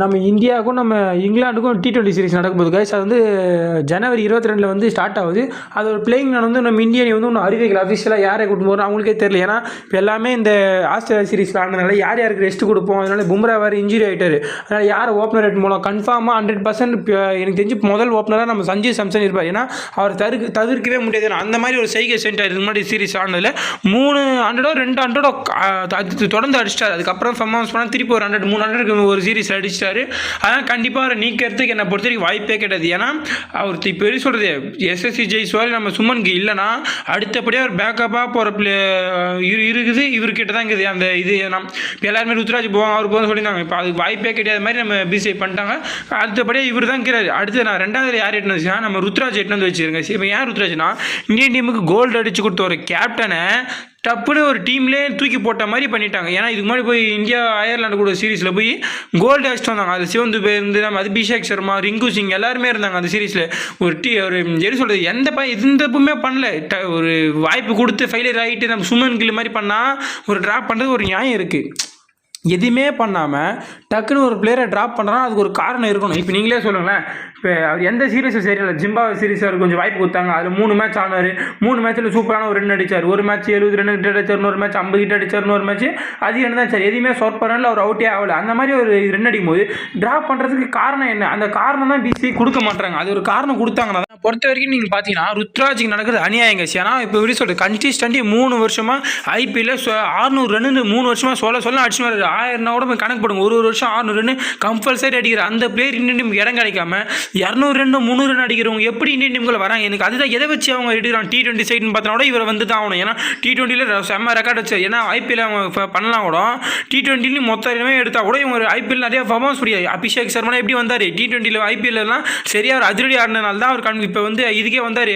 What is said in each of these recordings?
நம்ம இந்தியாவுக்கும் நம்ம இங்கிலாந்துக்கும் டி ட்வெண்ட்டி சீரிஸ் நடக்கும்போது கைஸ் அது வந்து ஜனவரி இருபத்தி ரெண்டில் வந்து ஸ்டார்ட் ஆகுது. அது ஒரு பிளேயிங் வந்து நம்ம இந்தியனை வந்து ஒன்றும் அறிவிக்கல. அஃபிஷியலாக யாரை கூட்டு போகிறோம் அவங்களுக்கே தெரியல. ஏன்னா இப்போ எல்லாமே இந்த ஆஸ்திரேலியா சீரிஸ் ஆனதுனால யார் யாருக்கு ரெஸ்ட் கொடுப்போம்? அதனால பும்ரா வேறு இன்ஜுரி ஆகிட்டார் அதனால் யார் ஓப்பனர் ரேட் மூலம் கன்ஃபார்மாக ஹண்ட்ரட் பர்சன்ட் எனக்கு தெரிஞ்சு முதல் ஓப்பனராக நம்ம சஞ்சய் சாம்சன் இருப்பார். ஏன்னா அவர் தவிர்க்க தவிர்க்கவே முடியாது. அந்த மாதிரி ஒரு செய்கை சென்டர் இதுக்கு முன்னாடி சீரிஸ் ஆனதில் மூணு ஹண்ட்ரடோ ரெண்டு ஹண்ட்ரடோ தொடர்ந்து அடிச்சிட்டார். அதுக்கப்புறம் ஃபர்மான்ஸ் பண்ணால் திருப்பி ஒரு ஹண்ட்ரட் மூணு ஹண்ட்ரட் ஒரு சீரிஸ் அடிச்சிட்டார். அதனால் கண்டிப்பாக அவரை நீக்கிறதுக்கு என்னை பொறுத்த வரைக்கும் வாய்ப்பே கிடையாது. ஏன்னா அவர் இப்போ எப்படி சொல்கிறது எஸ்எஸ்சி ஜெய்ஸ்வால் நம்ம சுமனுக்கு இல்லைன்னா அடுத்தபடியாக அவர் பேக்கப்பாக போகிற பிளே இரு இருக்குது. இவர்கிட்ட தான் இருக்குது. அந்த இது நம் இப்போ எல்லாருமே ருத்ராஜ் போவாங்க அவர் போக சொல்லியிருந்தாங்க. இப்போ அதுக்கு வாய்ப்பே கிடையாது மாதிரி நம்ம பிசிஐ பண்ணிட்டாங்க. அடுத்தபடியாக இவர் தான் இருக்கிறாரு. அடுத்து நான் ரெண்டாவது யார் எட்டுன்னு வச்சுன்னா நம்ம ருத்ராஜ் எட்டுன்னு வந்து வச்சுருங்க இப்போ ஏன் ருத்ராஜ்னா இந்தியன் டீமுக்கு கோல்டு அடிச்சு கொடுத்த ஒரு கேப்டனை டப்புன்னு ஒரு டீம்லேயே தூக்கி போட்ட மாதிரி பண்ணிட்டாங்க. ஏன்னா இதுக்கு முன்னாடி போய் இந்தியா அயர்லாண்டு கூட சீரீஸில் போய் கோல்டு அடிச்சுட்டு வந்தாங்க. அது சிவந்து போய் இருந்து நம்ம அபிஷேக் சர்மா ரிங்கு சிங் எல்லாருமே இருந்தாங்க அந்த சீரிஸில் ஒரு டீ ஒரு எது சொல்கிறது எந்த ப எந்தப்புமே பண்ணல. ட ஒரு வாய்ப்பு கொடுத்து ஃபெயிலியர் ஆகிட்டு நம்ம சுமன் கில் மாதிரி பண்ணால் ஒரு ட்ராப் பண்ணுறது ஒரு நியாயம் இருக்குது எதுவுமே பண்ணாமல் டக்குன்னு ஒரு பிளேயரை ட்ராப் பண்ணுறாங்க அதுக்கு ஒரு காரணம் இருக்கணும். இப்போ நீங்களே சொல்லுங்களேன். இப்போ அவர் எந்த சீரியஸும் சரியில்லை. ஜிம்பாவே சீரிஸ் அவர் கொஞ்சம் வாய்ப்பு கொடுத்தாங்க. அதில் மூணு மேட்ச் ஆனார். மூணு மேட்ச்சில் சூப்பரான ஒரு ரன் அடிச்சார். ஒரு மேட்ச் எழுபது ரன் கிட்ட அடிச்சார். இன்னொரு மேட்ச் ஐம்பது கிட்ட அடிச்சார். ஒரு மேட்ச் அதிக ரன் தான் சார் எதுவுமே சொற்ப பண்ணல. அவர் அவுட்டே ஆகலை. அந்த மாதிரி ஒரு ரன் அடிக்கும்போது ட்ராப் பண்ணுறதுக்கு காரணம் என்ன? அந்த காரணம் தான் பிசி கொடுக்க மாட்டாங்க அது ஒரு காரணம் கொடுத்தாங்கன்னா பொறுத்த வரைக்கும் நீங்கள் பார்த்தீங்கன்னா ருத்ராஜுக்கு நடக்கிறது அநியாயங்க. ஏன்னா இப்போ எப்படி சொல்கிறது கன்சிஸ்டண்ட்டி மூணு வருஷமாக ஐபிஎல்ல ஆறுநூறு ரன்னு மூணு வருஷமாக சொல்ல சொல்ல அடிச்சு வர்றாரு. ஆயிரம் கூட போய் கணக்கு போடுங்க. ஒரு ஒரு வருஷம் ஆறுநூறு ரன் கம்பல்சரி அடிக்கிற அந்த பிளேயர் இந்தியன் டீமுக்கு இடம் கிடைக்காம இரநூறு ரன் முந்நூறு ரன் அடிக்கிறவங்க எப்படி இந்தியன் டீமுக்குள்ள வராங்க? எனக்கு அதுதான் எதை வச்சு அவங்க எடுக்கிறாங்க? டி டுவெண்ட்டி சைடுன்னு பார்த்தா கூட இவர் வந்து தான் ஆகணும். ஏன்னா டி டுவெண்ட்டியில் செம்ம ரெக்கார்ட் வச்சு ஏன்னா ஐபிஎல் அவங்க பண்ணலாம் கூட. டி டுவெண்ட்டிலையும் மொத்த இடமே எடுத்தால் கூட இவங்க ஐபிஎல் நிறைய பர்ஃபார்மன்ஸ் முடியாது அபிஷேக் சர்மா எப்படி வந்தார்? டி டுவெண்ட்டியில் ஐபிஎல்லாம் சரியாக அவர் அதிரடி ஆடினால தான் அவர் கண் இப்போ வந்து இதுக்கே வந்தார்.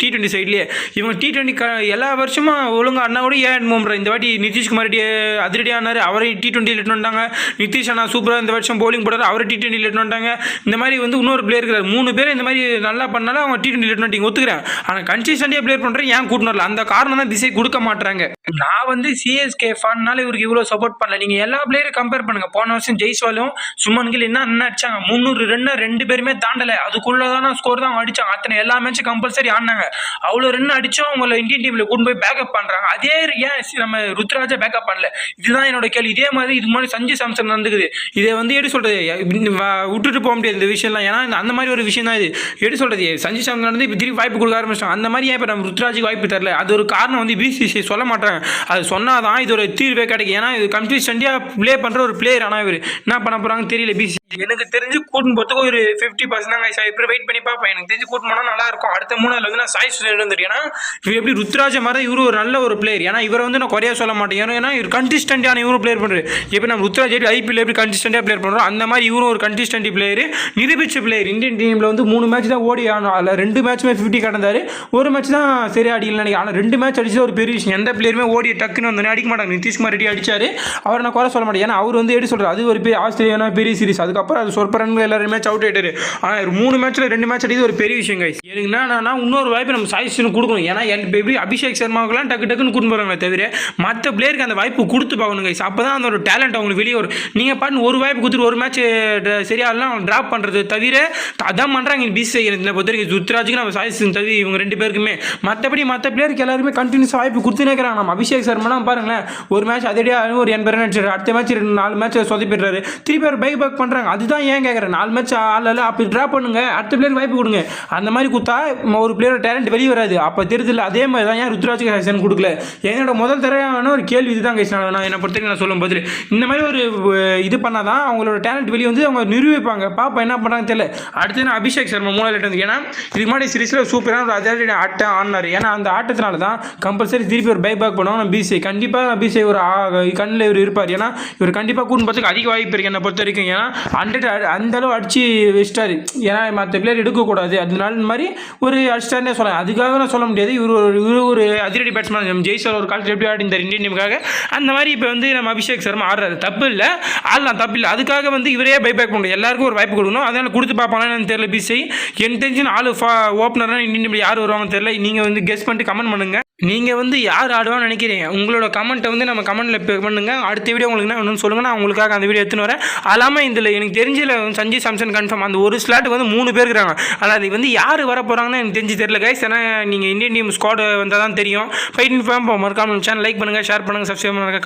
டி டுவெண்ட்டி சைட்லேயே இவங்க டி டுவெண்ட்டி எல்லா வருஷமும் ஒழுங்காக ஆடினா கூட ஏன் மூம்ரா இந்த வாட்டி நிதிஷ்குமார் அதிரடி ஆனார் அவரை டி டுவெண்ட்டியில் எடுத்து வந்துட்டாங்க நிதிஷ் அண்ணா சூப்பராக இந்த வருஷம் போலிங் போடுறாரு அவரை டி டுவெண்ட்டியில் எடுத்து வந்தாங்க. இந்த மாதிரி வந்து இன்னொரு பிளேயர் இருக்கிறார் மூணு பேர் இந்த மாதிரி நல்லா பண்ணாலும் அவங்க டி டுவெண்ட்டி எடுத்து ஒத்துக்கிறேன். ஆனால் கன்சிஸ்டன்டியாக பிளேயர் பண்ணுறேன் ஏன் கூட்டணும் வரல? அந்த காரணம் தான் திசை கொடுக்க மாட்டாங்க நான் வந்து சிஎஸ்கே ஃபான்னால இவருக்கு இவ்வளோ சப்போர்ட் பண்ணல. நீங்கள் எல்லா பிளேயரும் கம்பேர் பண்ணுங்க. போன வருஷம் ஜெய்ஸ்வாலும் சுமன் கில் என்ன என்ன அடிச்சாங்க? முந்நூறு ரன்னு ரெண்டு பேருமே தாண்டலை. அதுக்குள்ளே தான் ஸ்கோர் தான் அடித்தாங்க அத்தனை எல்லா மேட்சும் கம்பல்சரி ஆடினாங்க. அவ்வளோ ரன் அடிச்சும் அவங்கள இந்தியன் டீமில் கொண்டு போய் பேக்கப் பண்ணுறாங்க அதே ஏன் சி- நம்ம ருத்ராஜா பேக்கப் பண்ணல? இதுதான் என்னோட கேள்வி. இதே மாதிரி இது முன்னாடி சஞ்சய் சாம்சன் நடந்துக்குது. இதை வந்து எப்படி சொல்கிறது விட்டுட்டு போக முடியாது இந்த விஷயம்லாம். ஏன்னா இந்த- அந்த மாதிரி ஒரு விஷயம் தான் இது. எப்படி சொல்கிறது சஞ்சய் சாம்சன் வந்து இப்போ திருப்பி வாய்ப்பு கொடுக்க ஆரம்பிச்சிட்டாங்க. அந்த மாதிரி ஏன் இப்போ நம்ம ருத்ராஜுக்கு வாய்ப்பு தரல? அது ஒரு காரணம் வந்து பிசிசி சொல்ல மாட்டாங்க அது சொன்னால் தான் இது ஒரு தீர்வே கிடைக்கும். ஏன்னா இது கன்சிஸ்டன்டியாக ப்ளே பண்ணுற ஒரு பிளேயர் ஆனால் இவர். என்ன பண்ண போகிறாங்கன்னு தெரியல பிசி எனக்கு தெரிஞ்சு கூட்டின்னு போகிறதுக்கு ஒரு ஃபிஃப்டி பர்சன்ட் தான் சார் இப்போ வெயிட் பண்ணி பார்ப்பேன் எனக்கு தெரிஞ்சு கூட்டு போனால் நல்லா இருக்கும். அடுத்த மூணாவில் வந்து நான் சாய் சுரேஷ் வந்துட்டு ஏன்னா இவர் எப்படி ருத்ராஜ மாதிரி இவரு ஒரு நல்ல ஒரு பிளேயர் ஏன்னா இவரை வந்து நான் குறைய சொல்ல மாட்டேன். ஏன்னா இவர் கன்சிஸ்டன்டான இவரும் பிளேயர் பண்ணுறாரு எப்படி நம்ம ருத்ராஜ் எப்படி ஐபிஎல் எப்படி கன்சிஸ்டன்டாக பிளேயர் பண்ணுறோம் அந்த மாதிரி இவரும் ஒரு கன்சிஸ்டன்ட் பிளேயர் நிரூபிச்ச பிளேயர் இந்தியன் டீமில் வந்து மூணு மேட்ச் தான் ஓடி ஆனோம் அதில் ரெண்டு மேட்ச்சுமே ஃபிஃப்டி கடந்தார். ஒரு மேட்ச் தான் சரியா அடிக்கல நினைக்கிறேன். ஆனால் ரெண்டு மேட்ச் அடிச்சது ஒரு பெரிய விஷயம். எந்த பிளேயருமே ஓடி டக்குன்னு வந்தோடனே அடிக்க மாட்டாங்க. நிதிஷ்குமார் ரெட்டி அடிச்சார். அவரை நான் குறை சொல்ல மாட்டேன். ஏன்னா அவர் வந்து எப்படி சொல்கிறார் அது ஒரு பெரிய ஆஸ்திரேலியானா பெரிய சீரிஸ் அதுக்கப்புறம் அது சொற்ப ரன்கள் எல்லாரும் மேட்ச் அவுட் ஆனால் ஒரு மூணு மேட்ச்சில் ரெண்டு மேட்ச் அடிக்கிறது ஒரு பெரிய விஷயம் கைஸ் எனக்கு என்னன்னா இன்னொரு வாய்ப்பு நம்ம சாய்ஸ்னு கொடுக்கணும். ஏன்னா என் எப்படி அபிஷேக் சர்மாவுக்குலாம் டக்கு டக்குன்னு கூட்டு போகிறாங்களே தவிர மற்ற பிளேயருக்கு அந்த வாய்ப்பு கொடுத்து பார்க்கணும் கைஸ் அப்போ தான் அந்த டேலண்ட் அவங்களுக்கு வெளியே வரும். நீங்கள் பாட்டு ஒரு வாய்ப்பு கொடுத்துட்டு ஒரு மேட்ச் சரியாகலாம் அவங்க ட்ராப் பண்ணுறது தவிர அதான் பண்ணுறாங்க பிசி என்ன பொறுத்த வரைக்கும் ருத்ராஜுக்கு நம்ம சாய்ஸ் தவிர இவங்க ரெண்டு பேருக்குமே. மற்றபடி மற்ற பிளேயருக்கு எல்லாருமே கண்டினியூஸ் வாய்ப்பு கொடுத்துனே இருக்கிறாங்க. நம்ம அபிஷேக் சர்மாலாம் பாருங்களேன் ஒரு மேட்ச் அதேடியாக ஒரு எண்பது ரன் அடிச்சாரு அடுத்த மேட்ச் ரெண்டு நாலு மேட்ச் சொதப்பிடுறாரு. திருப்பி அவர் பைக் பேக் பண்ணுறாங்க அதுதான் ஏன் கேட்குறேன் நாலு மேட்ச் ஆள் அப்படி ட்ராப் பண்ணுங்க. அடுத்த பிளேயர் வாய்ப்பு கொடுங்க. அந்த மாதிரி கொடுத்தா ஒரு பிளேயரோட டேலண்ட் வெளியே வராது. அப்போ தெரியுதுல்ல அதே மாதிரி தான் ஏன் ருத்ராஜுக்கு ஹசன் கொடுக்கல? என்னோட முதல் தரையான ஒரு கேள்வி இதுதான் கைஸ் நான் என்னை பொறுத்தவரைக்கும் நான் சொல்லும் பதில் இந்த மாதிரி ஒரு இது பண்ணால் தான் அவங்களோட டேலண்ட் வெளியே வந்து அவங்க நிரூபிப்பாங்க. பாப்பா என்ன பண்ணுறாங்க தெரியல. அடுத்து நான் அபிஷேக் சர்மா மூணாவது வந்து. ஏன்னா இதுக்கு முன்னாடி சீரீஸில் சூப்பரான ஒரு அதிரடி ஆட்டம் ஆடினார். ஏன்னா அந்த ஆட்டத்தினால தான் கம்பல்சரி திருப்பி ஒரு பைபாக் பண்ணுவாங்க. நம்ம பிசிஐ கண்டிப்பாக பிசிஐ ஒரு கண்ணில் இவர் இருப்பார். ஏன்னா இவர் கண்டிப்பாக கூட்டு பார்த்துக்கு அதிக வாய்ப்பு இருக்குது என்னை பொறுத்த வரைக்கும். ஏன்னா ஹண்ட்ரட் அந்தளவு அடித்து அடிச்சு வச்சிட்டாரு. ஏன்னா மற்ற பிளேயர் எடுக்கக்கூடாது. அதனால இந்த மாதிரி ஒரு அடிச்சிட்டாருன்னே சொல்லலாம். அதுக்காக நான் சொல்ல முடியாது. இவர் ஒரு இவர் ஒரு அதிரடி பேட்ஸ்மேன் நம்ம ஜெய்சர் ஒரு காலத்தில் எப்படி ஆடி இந்த இந்தியன் டீமுக்காக அந்த மாதிரி இப்போ வந்து நம்ம அபிஷேக் சர்மா ஆடுறாரு. தப்பு இல்லை. ஆடலாம் தப்பு இல்லை. அதுக்காக வந்து இவரே பை பேக் பண்ணணும். எல்லாருக்கும் ஒரு வாய்ப்பு கொடுக்கணும். அதனால் கொடுத்து பார்ப்பாங்கன்னு தெரியல பிசி எனக்கு தெரிஞ்சு ஃபா ஓப்பனராக இந்தியன் டீம் யார் வருவாங்கன்னு தெரியல. நீங்கள் வந்து கெஸ் பண்ணிட்டு கமெண்ட் பண்ணுங்கள் நீங்கள் வந்து யார் ஆடுவான்னு நினைக்கிறீங்க? உங்களோட கமெண்ட்டை வந்து நம்ம கமெண்ட்டில் இப்போ பண்ணுங்கள் அடுத்த வீடியோ உங்களுக்கு என்ன ஒன்று சொல்லுங்கள் நான் உங்களுக்காக அந்த வீடியோ எடுத்துன்னு வரேன். அல்லாமல் இதில் எனக்கு தெரிஞ்சதில் சஞ்சய் சாம்சன் கன்ஃபார்ம் அந்த ஒரு ஸ்லாட் வந்து மூணு பேர் இருக்கிறாங்க ஆனால் அது வந்து யார் வர போகிறாங்கன்னு எனக்கு தெரிஞ்சு தெரியல கைஸ் ஏன்னா நீங்கள் இந்தியன் டீம் ஸ்குவாடு வந்தால் தான் தெரியும். ஃபைட் இன்ஃபார்ம் மறக்காமல் சேனல் லைக் பண்ணுங்கள் ஷேர் பண்ணுங்கள் சப்ஸ்கிரைப் பண்ணுங்கள்